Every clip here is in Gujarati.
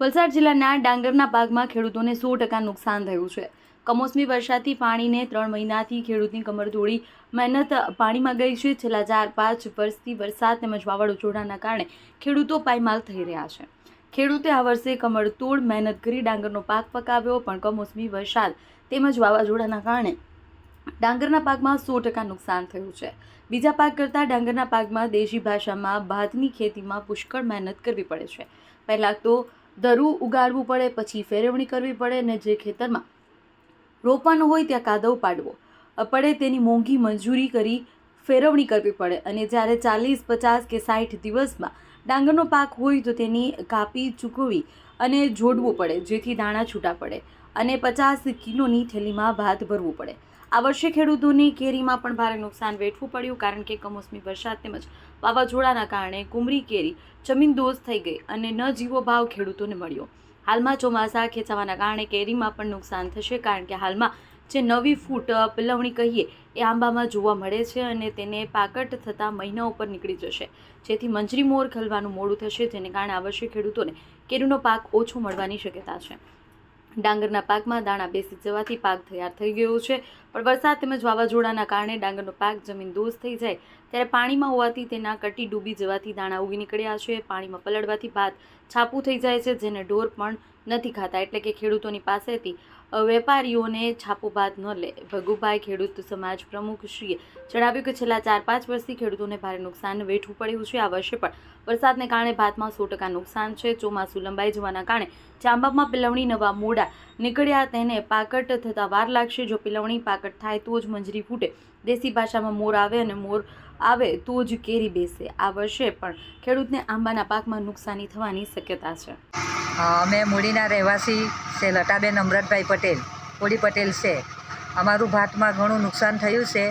વલસાડ જિલ્લાના ડાંગરના પાકમાં ખેડૂતોને સો ટકા નુકસાન થયું છે. કમોસમી વરસાદથી પાણીને ત્રણ મહિનાથી ખેડૂતની કમર તોડી મહેનત પાણીમાં ગઈ છે. છેલ્લા ચાર પાંચ વર્ષથી વરસાદ તેમજ વાવાઝોડાના કારણે ખેડૂતો પાયમાલ થઈ રહ્યા છે. ખેડૂતે આ વર્ષે કમરતોડ મહેનત કરી ડાંગરનો પાક પકાવ્યો, પણ કમોસમી વરસાદ તેમજ વાવાઝોડાના કારણે ડાંગરના પાકમાં સો ટકા નુકસાન થયું છે. બીજા પાક કરતાં ડાંગરના પાકમાં દેશી ભાષામાં ભાતની ખેતીમાં પુષ્કળ મહેનત કરવી પડે છે. પહેલાં તો દરું ઉગાડવું પડે, પછી ફેરવણી કરવી પડે ને જે ખેતરમાં રોપવાનું હોય ત્યાં કાદવ પાડવો. પડે તેની મોંઘી મજૂરી કરી ફેરવણી કરવી પડે અને જ્યારે ચાલીસ, પચાસ કે સાઠ દિવસમાં ડાંગરનો પાક હોય તો તેની કાપી ચૂકવી અને જોડવું પડે, જેથી દાણા છૂટા પડે. અને પચાસ કિલોની થેલીમાં ભાત ભરવું પડે. આ વર્ષે ખેડૂતોની કેરીમાં પણ ભારે નુકસાન વેઠવું પડ્યું કારણ કે કમોસમી વરસાદ તેમજ વાવાઝોડાના કારણે કુમરી કેરી જમીનદોઝ થઈ ગઈ અને ન જીવો ભાવ ખેડૂતોને મળ્યો. હાલમાં ચોમાસા ખેંચાવાના કારણે કેરીમાં પણ નુકસાન થશે કારણ કે હાલમાં જે નવી ફૂટ પલવણી કહીએ એ આંબામાં જોવા મળે છે અને તેને પાકટ થતાં મહિના ઉપર નીકળી જશે. જેથી મંજરી મોર ખલવાનું મોડું થશે જેને કારણે આ વર્ષે ખેડૂતોને કેરીનો પાક ઓછો મળવાની શક્યતા છે. ડાંગરના પાકમાં દાણા બેસી જવાથી પાક તૈયાર થઈ ગયો છે. પણ વરસાદ તેમજ વાવાઝોડાના કારણે ડાંગરનો પાક જમીન દોષ થઈ જાય ત્યારે પાણીમાં હોવાથી તેના કટી ડૂબી જવાથી દાણા ઉગી નીકળ્યા છે. પાણીમાં પલળવાથી ભાત છાપું થઈ જાય છે, જેને ઢોર પણ નથી ખાતા. એટલે કે ખેડૂતોની પાસેથી વેપારીઓને છાપો ભાત ન લે. ભગુભાઈ ખેડૂત સમાજ પ્રમુખશ્રીએ જણાવ્યું કે છેલ્લા ચાર પાંચ વર્ષથી ખેડૂતોને ભારે નુકસાન વેઠવું પડ્યું છે. આ વર્ષે પણ વરસાદને કારણે ભાતમાં સો ટકા નુકસાન છે. ચોમાસું લંબાઈ જવાના કારણે ચાંબામાં પિલવણી નવા મોડા નીકળ્યા. તેને પાકટ થતાં વાર લાગશે. જો પિલવણી પાકટ થાય તો જ મંજરી ફૂટે. દેશી ભાષામાં મોર આવે અને મોર આવે તો જ કેરી બેસે. આ વર્ષે પણ ખેડૂતને આંબાના પાકમાં નુકસાની થવાની શક્યતા છે. અમે મૂડીના રહેવાસી છે, લતાબેન અમરતભાઈ પટેલ કોડી પટેલ છે. અમારું ભાતમાં ઘણું નુકસાન થયું છે.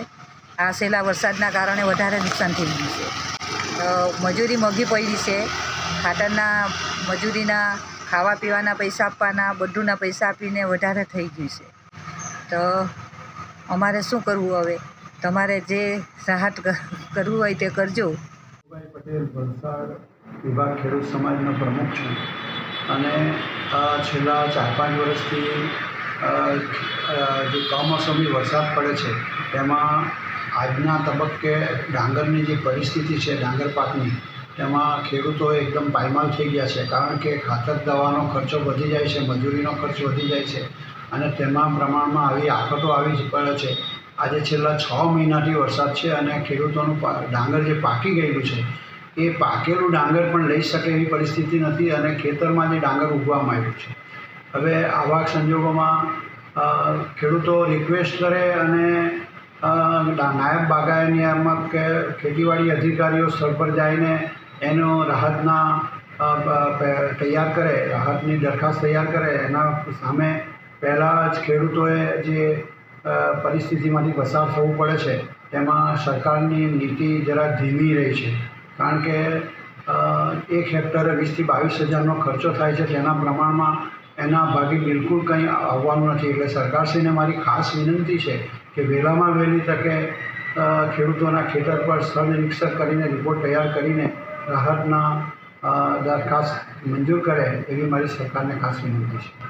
આ છેલ્લા વરસાદના કારણે વધારે નુકસાન થઈ ગયું છે. મજૂરી મોંઘી પડી છે. ખાતરના મજૂરીના ખાવા પીવાના પૈસા આપવાના, બધુંના પૈસા આપીને વધારે થઈ ગયું છે. તો અમારે શું કરવું હવે? તમારે જે રાહત કરવું હોય તે કરજો. પટેલ, વલસાડ વિભાગ ખેડૂત સમાજનો પ્રમુખ છું. અને આ છેલ્લા ચાર પાંચ વર્ષથી જે કમોસમી વરસાદ પડે છે, તેમાં આજના તબક્કે ડાંગરની જે પરિસ્થિતિ છે, ડાંગર પાકની, તેમાં ખેડૂતો એકદમ પાયમાલ થઈ ગયા છે, કારણ કે ખાતર દવાનો ખર્ચો વધી જાય છે, મજૂરીનો ખર્ચ વધી જાય છે, અને તેમાં પ્રમાણમાં આવી આફતો આવી જ પડે છે. આજે છેલ્લા છ મહિનાથી વરસાદ છે અને ખેડૂતોનું ડાંગર જે પાકી ગયેલું છે, એ પાકેલું ડાંગર પણ લઈ શકે એવી પરિસ્થિતિ નથી અને ખેતરમાં જે ડાંગર ઉગવામાં આવ્યું છે. હવે આવા સંજોગોમાં ખેડૂતો રિક્વેસ્ટ કરે અને નાયબ ડા- નાયબ કે ખેતીવાડી અધિકારીઓ સ્થળ પર જઈને એનો રાહતના તૈયાર કરે, રાહતની દરખાસ્ત તૈયાર કરે. એના સામે પહેલાં જ ખેડૂતોએ જે પરિસ્થિતિમાંથી પસાર થવું પડે છે. તેમાં સરકારની નીતિ જરા ધીમી રહી છે. કારણ કે એક હેક્ટરે વીસથી બાવીસ હજારનો ખર્ચો થાય છે. તેના પ્રમાણમાં એના ભાગે બિલકુલ કંઈ આવવાનું નથી. એટલે સરકારશ્રીને મારી ખાસ વિનંતી છે કે વહેલામાં વહેલી તકે ખેડૂતોના ખેતર પર સ્થળ નિરીક્ષક કરીને રિપોર્ટ તૈયાર કરીને રાહતના દરખાસ્ત મંજૂર કરે એવી મારી સરકારને ખાસ વિનંતી છે.